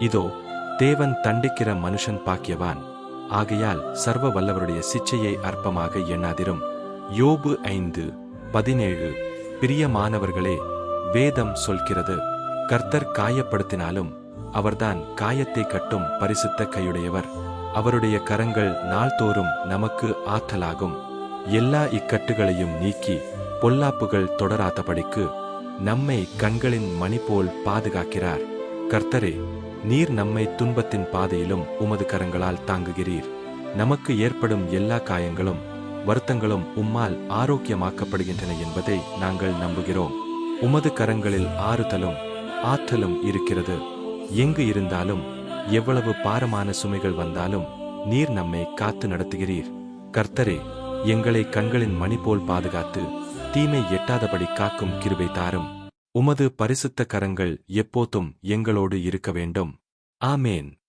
இதோ தேவன் தண்டிக்கிற மனுஷன் பாக்கியவான். ஆகையால் சர்வ வல்லவருடைய சிச்சையை அற்பமாக எண்ணாதிரும். யோபு ஐந்து பதினேழு பிரியமானவர்களே வேதம் சொல்கிறது கர்த்தர் காயப்படுத்தினாலும் அவர்தான் காயத்தை கட்டும் பரிசுத்த கையுடையவர். அவருடைய கரங்கள் நாள்தோறும் நமக்கு ஆற்றலாகும். எல்லா இக்கட்டுகளையும் நீக்கி பொல்லாப்புகள் தொடராதபடிக்கு நம்மை கண்களின் மணி போல் பாதுகாக்கிறார். கர்த்தரே நீர் நம்மை துன்பத்தின் பாதையிலும் உமது கரங்களால் தாங்குகிறீர். நமக்கு ஏற்படும் எல்லா காயங்களும் வருத்தங்களும் உம்மால் ஆரோக்கியமாக்கப்படுகின்றன என்பதை நாங்கள் நம்புகிறோம். உமது கரங்களில் ஆறுதலும் ஆற்றலும் இருக்கிறது. எங்கு இருந்தாலும் எவ்வளவு பாரமான சுமைகள் வந்தாலும் நீர் நம்மை காத்து நடத்துகிறீர். கர்த்தரே எங்களை கண்களின் மணி போல் பாதுகாத்து தீமை எட்டாதபடி காக்கும் கிருபை தாரும். உமது பரிசுத்த கரங்கள் எப்போதும் எங்களோடு இருக்க வேண்டும். ஆமேன்.